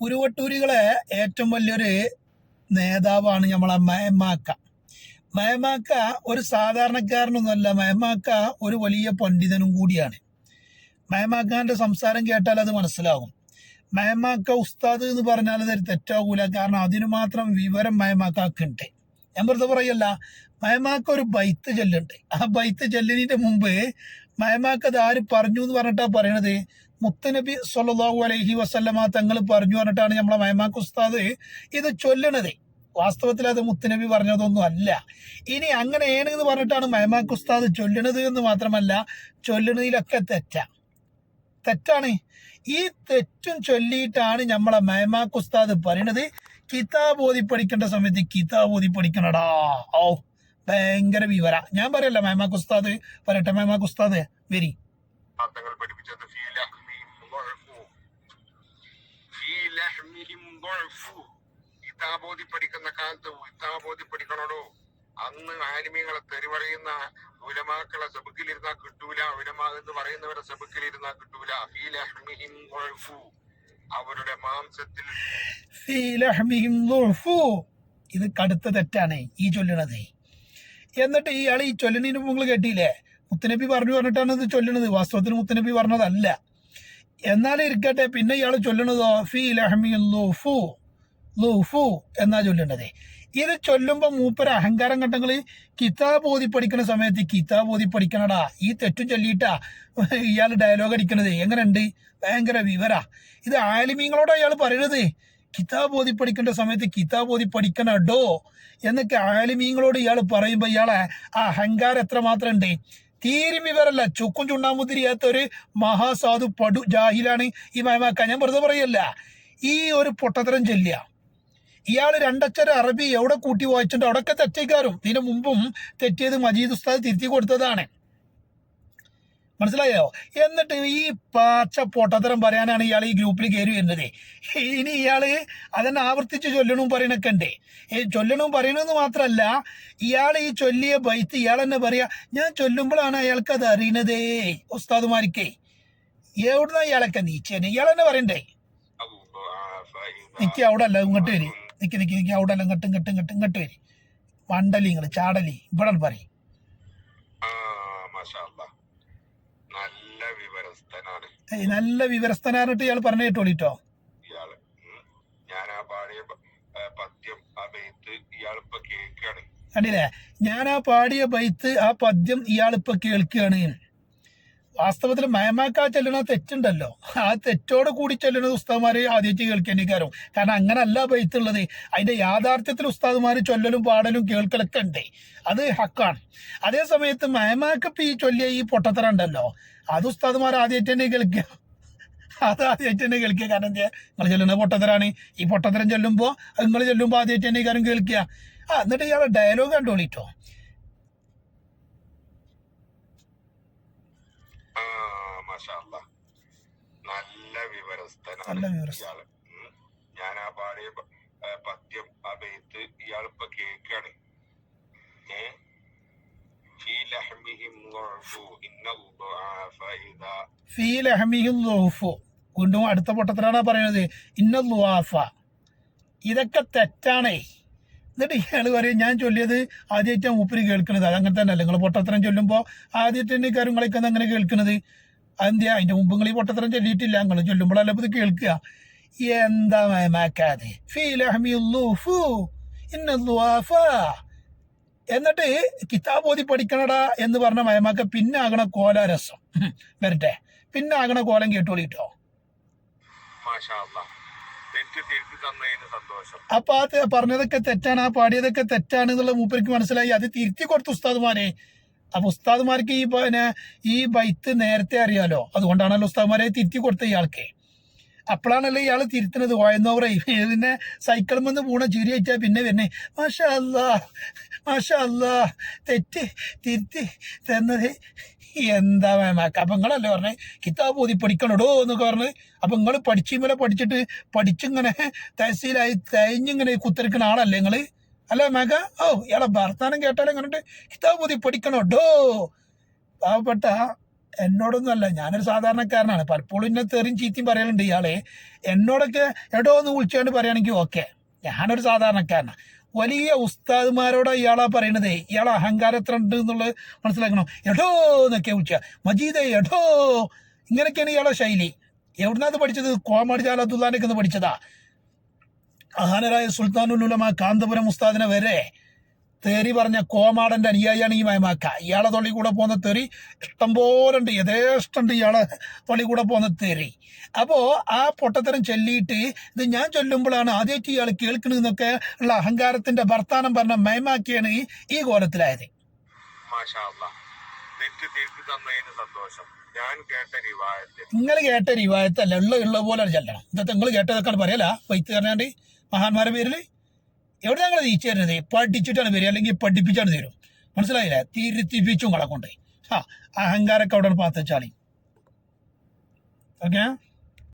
കുരുവട്ടൂരികളെ ഏറ്റവും വലിയൊരു നേതാവാണ് നമ്മളെ മയമാക്ക. മയമാക്ക ഒരു സാധാരണക്കാരനൊന്നുമല്ല. മയമാക്ക ഒരു വലിയ പണ്ഡിതനും കൂടിയാണ്. മയമാക്കാന്റെ സംസാരം കേട്ടാൽ അത് മനസ്സിലാകും മയമാക്ക ഉസ്താദ് എന്ന് പറഞ്ഞാൽ അത് തെറ്റാകൂല കാരണം അതിനു മാത്രം വിവരം മയമാക്കുണ്ട് ഞാൻ വെറുതെ പറയല്ല. മയമാക്ക ഒരു ബൈത്ത് ചെല്ലുണ്ട്. ആ ബൈത്ത് ചെല്ലിനിന്റെ മുമ്പ് മയമാക്ക അത് ആര് പറഞ്ഞു എന്ന് പറഞ്ഞിട്ടാ പറയണത്? മുത്തനബി സൊല്ലാഹു അലഹി വസ്ലമ തങ്ങൾ പറഞ്ഞു പറഞ്ഞിട്ടാണ് നമ്മളെ മയമാക്ക് ഉസ്താദ് ഇത് ചൊല്ലണത് വാസ്തവത്തിൽ അത് മുത്തനബി പറഞ്ഞതൊന്നും അല്ല. ഇനി അങ്ങനെയാണ് എന്ന് പറഞ്ഞിട്ടാണ് മയമാക്ക് ഉസ്താദ് ചൊല്ലണത് എന്ന് മാത്രമല്ല ചൊല്ലണതിലൊക്കെ തെറ്റാണ് തെറ്റാണ്. ഈ തെറ്റും ചൊല്ലിയിട്ടാണ് നമ്മളെ മയമാക്ക് ഉസ്താദ് പറയണത്. കിതാബ് ഓതി പഠിക്കേണ്ട സമയത്ത് കിതാബ് ഓതി പഠിക്കണടാ ഓ ഭയങ്കര വിവര. ഞാൻ പറയല്ല മയമാക്ക് ഉസ്താദ് പറയട്ടെ മയമാക്ക് ഉസ്താദ് വെരി. പഠിപ്പിച്ചത് ഇതാബോധി പഠിക്കുന്ന കാലത്ത് ഇതാബോധി പഠിക്കണോടോ അന്ന് ആലിമികളെ തെരുവറിയുന്ന ഉലമാക്കളെ സബുക്കിലിരുന്നാ കിട്ടൂല ഉലമാ എന്ന് പറയുന്നവരെ സബുക്കിലിരുന്നാ കിട്ടൂല. അവരുടെ മാംസത്തിൽ ഇത് കടുത്ത തെറ്റാണ് ഈ ചൊല്ലണത് എന്നിട്ട് ഇയാൾ ഈ ചൊല്ലണിന് നിങ്ങൾ കേട്ടില്ലേ? മുത്തനബി പറഞ്ഞു പറഞ്ഞിട്ടാണ് ഇത് ചൊല്ലണത് വാസ്തവത്തിൽ മുത്തനബി പറഞ്ഞതല്ല. എന്നാലും ഇരിക്കട്ടെ. പിന്നെ ഇയാൾ ചൊല്ലണതോ ഫി ലഹമി ലൂഫു ലൂഫു എന്നാ ചൊല്ലേണ്ടത്. ഇത് ചൊല്ലുമ്പോൾ മൂപ്പര അഹങ്കാരം കണ്ടങ്ങൾ കിതാബ് ഓതി പഠിക്കുന്ന സമയത്ത് കിതാബ് ഓതി പഠിക്കണടാ ഈ തെറ്റും ചൊല്ലിയിട്ടാ ഇയാൾ ഡയലോഗ് അടിക്കണത്. എങ്ങനെയുണ്ട്? ഭയങ്കര വിവര. ഇത് ആലിമീങ്ങളോടാ ഇയാൾ പറയണത്. കിതാബ് ഓതി പഠിക്കേണ്ട സമയത്ത് കിതാബ് ഓതി പഠിക്കണടോ എന്നൊക്കെ ആലിമീങ്ങളോട് ഇയാൾ പറയുമ്പോൾ ഇയാളെ ആ അഹങ്കാരം എത്ര മാത്രം ഉണ്ട്? തീരും വിവരല്ല ചുക്കും ചുണ്ണാമുതിരിയാത്ത ഒരു മഹാസാധു പടു ജാഹിലാണ് ഈ മയമാക്ക ഞാൻ വെറുതെ പറയല്ല. ഈ ഒരു പൊട്ടത്തരം ചെല്ലുക ഇയാൾ രണ്ടക്ഷര അറബി എവിടെ കൂട്ടി വായിച്ചിട്ടുണ്ട്? അവിടെയൊക്കെ തെറ്റേക്കാരും. ഇതിനു മുമ്പും തെറ്റിയത് മജീദ് ഉസ്താദ് തിരുത്തി കൊടുത്തതാണ്. മനസ്സിലായോ? എന്നിട്ട് ഈ പച്ച പൊട്ടത്തരം പറയാനാണ് ഇയാൾ ഈ ഗ്രൂപ്പിൽ കയറി വരുന്നത്. ഇനി ഇയാൾ അതന്നെ ആവർത്തിച്ച് ചൊല്ലണവും പറയണൊക്കെ ഉണ്ട്. ഈ ചൊല്ലണവും പറയണമെന്ന് മാത്രമല്ല ഇയാൾ ഈ ചൊല്ലിയ ബൈത്ത് ഇയാൾ തന്നെ പറയാ ഞാൻ ചൊല്ലുമ്പോഴാണ് അയാൾക്ക് അത് അറിയണതേ ഉസ്താദുമാർക്കേ എവിടുന്ന ഇയാളൊക്കെ നീച്ചേന് ഇയാൾ തന്നെ പറയണ്ടേ? നിക്ക് അവിടെ അല്ല ഇങ്ങോട്ട് വരി. നിക്ക് നിക്ക് നിക്ക് അവിടെ അല്ല ഇങ്ങോട്ട് ഇങ്ങോട്ട് ഇങ്ങോട്ട് ഇങ്ങോട്ട് വരി. വണ്ടലി നിങ്ങൾ ചാടലി ഇവിടെ പറയും. നല്ല വിവരസ്ഥനായിട്ട് ഇയാൾ പറഞ്ഞു കേട്ടോളിട്ടോ? ഇയാൾ. ഞാൻ ആ പാടിയ പദ്യം ആ ബെയ്ത്ത് ഇയാളിപ്പോ കേൾക്കുകയാണ് കണ്ടില്ലേ? ഞാൻ ആ പാടിയ ബൈത്ത് ആ പദ്യം ഇയാളിപ്പോ കേൾക്കുകയാണ് വാസ്തവത്തിൽ മയമാക്കാ ചെല്ലണ തെറ്റുണ്ടല്ലോ. ആ തെറ്റോട് കൂടി ചെല്ലുന്നത് ഉസ്താദ്മാര് ആദ്യമായിട്ട് കേൾക്കേണ്ടിക്കാരും. കാരണം അങ്ങനല്ല ബൈത്തുള്ളത് അതിന്റെ യാഥാർത്ഥ്യത്തിൽ ഉസ്താദ്മാര് ചൊല്ലലും പാടലും കേൾക്കലൊക്കെ ഉണ്ട്. അത് ഹക്കാണ്. അതേ സമയത്ത് മയമാക്കപ്പ് ഈ ചൊല്ലിയ ഈ പൊട്ടത്തറ ഉണ്ടല്ലോ. അത് ഉസ്താദ്മാർ ആദ്യമായിട്ട് തന്നെ കേൾക്കുക അത് ആദ്യമായിട്ട് തന്നെ കേൾക്കുക കാരണം എന്താ നിങ്ങൾ ചെല്ലുന്ന പൊട്ടത്തരാണ്. ഈ പൊട്ടത്തരം ചൊല്ലുമ്പോൾ നിങ്ങൾ ചൊല്ലുമ്പോൾ ആദ്യമായിട്ട് തന്നെ കാര്യം കേൾക്കുക ആ എന്നിട്ട് ഇയാളെ ഡയലോഗ് കണ്ടോളിട്ടോ ആ മാഷാ അല്ലാ. നല്ല വിവരസ്ഥനാണ് നല്ല വിവരസ്ഥ. ഇയാള് ഉം. ഞാൻ ആ പാടിയ പ- ഏ, പദ്യം ആ ബെയ്ത്ത് ഇയാളിപ്പോ കേക്കാണ് ഏ ഫീ ലഹ്മിഹിം ضعف. ഇന്ന الضعاف إذا ഫീ ലഹമിഹിം ളുഹ്ഫു വീണ്ടും അടുത്ത പൊട്ടത്തിലാണ് പറയുന്നത് ഇന്ന ലുവാഫ ഇതൊക്കെ തെറ്റാണേ എന്നിട്ട് ഇയാൾ പറയും ഞാൻ ചൊല്ലിയത് ആദ്യമായിട്ട് മൂപ്പര് കേൾക്കുന്നത് അത് അങ്ങനെ തന്നെ അല്ല നിങ്ങൾ പൊട്ടത്തരം ചൊല്ലുമ്പോൾ ആദ്യമായിട്ട് തന്നെ കാര്യങ്ങളൊക്കെ അങ്ങനെ കേൾക്കുന്നത് അതെന്താ അതിന്റെ മുമ്പ് നിങ്ങൾ ഈ പൊട്ടത്തരം ചൊല്ലിയിട്ടില്ല. നിങ്ങൾ ചൊല്ലുമ്പോഴല്ല ഇത് കേൾക്കുക. എന്താ എന്നിട്ട് കിതാബ് ഓതി പഠിക്കണടാ എന്ന് പറഞ്ഞ മയമാക്ക പിന്നെ ആകണ കോല രസം. വരട്ടെ. പിന്നെ ആകണ കോലം കേട്ടോളിട്ടോ. അപ്പൊ ആ പറഞ്ഞതൊക്കെ തെറ്റാണ്. ആ പാടിയതൊക്കെ തെറ്റാണ് എന്നുള്ള മൂപ്പർക്ക് മനസ്സിലായി. അത് തിരുത്തി കൊടുത്തു ഉസ്താദുമാരെ. അപ്പൊ ഉസ്താദ്മാർക്ക് ഈ പിന്നെ ഈ ബൈത്ത് നേരത്തെ അറിയാലോ. അതുകൊണ്ടാണല്ലോ ഉസ്താദ്മാരെ തിരുത്തി കൊടുത്ത ഇയാൾക്ക്. അപ്പോഴാണല്ലോ ഇയാൾ തിരുത്തുന്നത്. വായന്നോറേ പിന്നെ സൈക്കിളിൽ നിന്ന് പൂണ ചിരി വെച്ചാൽ പിന്നെ വരുന്നേ. മാഷാ അല്ലാ മാഷാ അല്ലാ തെറ്റ് തിരുത്തി തന്നത് എന്താ മേമാക്ക അപ്പൊ നിങ്ങളല്ലേ പറഞ്ഞേ കിതാബ് ഓതി പഠിക്കണടോ എന്നൊക്കെ പറഞ്ഞ്. അപ്പൊ നിങ്ങൾ പഠിച്ചുമല പഠിച്ചിട്ട് പഠിച്ചിങ്ങനെ തഹസീലായി തേഞ്ഞിങ്ങനെ കുത്തിരിക്കുന്ന ആളല്ലേ നിങ്ങൾ? അല്ലേ മക? ഓ ഇയാളെ ഭർത്താനം കേട്ടാലും കണ്ടിട്ട് കിതാബ് ഓതി ഡോ പാവപ്പെട്ട എന്നോടൊന്നും അല്ല ഞാനൊരു സാധാരണക്കാരനാണ്. പലപ്പോഴും ഇന്നെ തെറിയും ചീത്തയും പറയാനുണ്ട് ഇയാളെ. എന്നോടൊക്കെ എടോ ഒന്ന് വിളിച്ചുകൊണ്ട് പറയുകയാണെങ്കിൽ ഓക്കെ. ഞാനൊരു സാധാരണക്കാരനാണ് വലിയ ഉസ്താദ്മാരോട് ഇയാളാ പറയണതേ. ഇയാളെ അഹങ്കാരം എത്ര ഉണ്ട് എന്നുള്ളത് മനസ്സിലാക്കണം? എടോ എന്നൊക്കെ വിളിക്കുക മജീദേ എടോ. ഇങ്ങനെയൊക്കെയാണ് ഇയാളെ ശൈലി. എവിടുന്നാണ് പഠിച്ചത്? കോമാടി ജാലത്തുല്ലാന്റെ ഒന്ന് പഠിച്ചതാ. അഹാനരായ സുൽത്താനുലുലമ കാന്തപുരം ഉസ്താദിനെ വരെ തേറി പറഞ്ഞ കോമാടന്റെ അനുയായിയാണ് ഈ മയമാക്ക. ഇയാളെ തൊള്ളി കൂടെ പോകുന്ന തെറി ഇഷ്ടം പോലെ ഉണ്ട് യഥേഷ്ടമുണ്ട് ഇയാളെ തൊള്ളി കൂടെ പോകുന്ന തെറി അപ്പോ ആ പൊട്ടത്തരം ചൊല്ലിയിട്ട് ഇത് ഞാൻ ചൊല്ലുമ്പോഴാണ് ആദ്യമായിട്ട് ഇയാൾ കേൾക്കണെന്നൊക്കെ ഉള്ള അഹങ്കാരത്തിന്റെ വർത്താനം പറഞ്ഞ മയമാക്കിയാണ് ഈ കോലത്തിലായത് സന്തോഷം. നിങ്ങൾ കേട്ട രീവായത്തല്ല ഉള്ള ഉള്ള പോലെ ചെല്ലണം ഇതൊക്കെ നിങ്ങൾ കേട്ടതൊക്കെയാണ് പറയല? വൈത്ത് പറഞ്ഞാണ്ട് മഹാന്മാരുടെ പേരിൽ എവിടെ ഞങ്ങൾ തിരിച്ചു തരുന്നത് പഠിച്ചിട്ടാണ് വരിക അല്ലെങ്കിൽ പഠിപ്പിച്ചാണ് തരും. മനസ്സിലായില്ലേ? തിരുത്തിപ്പിച്ചും കളക്കൊണ്ട്. ആ അഹങ്കാരൊക്കെ അവിടെ പാത്തച്ചാളി. ഓക്കെ?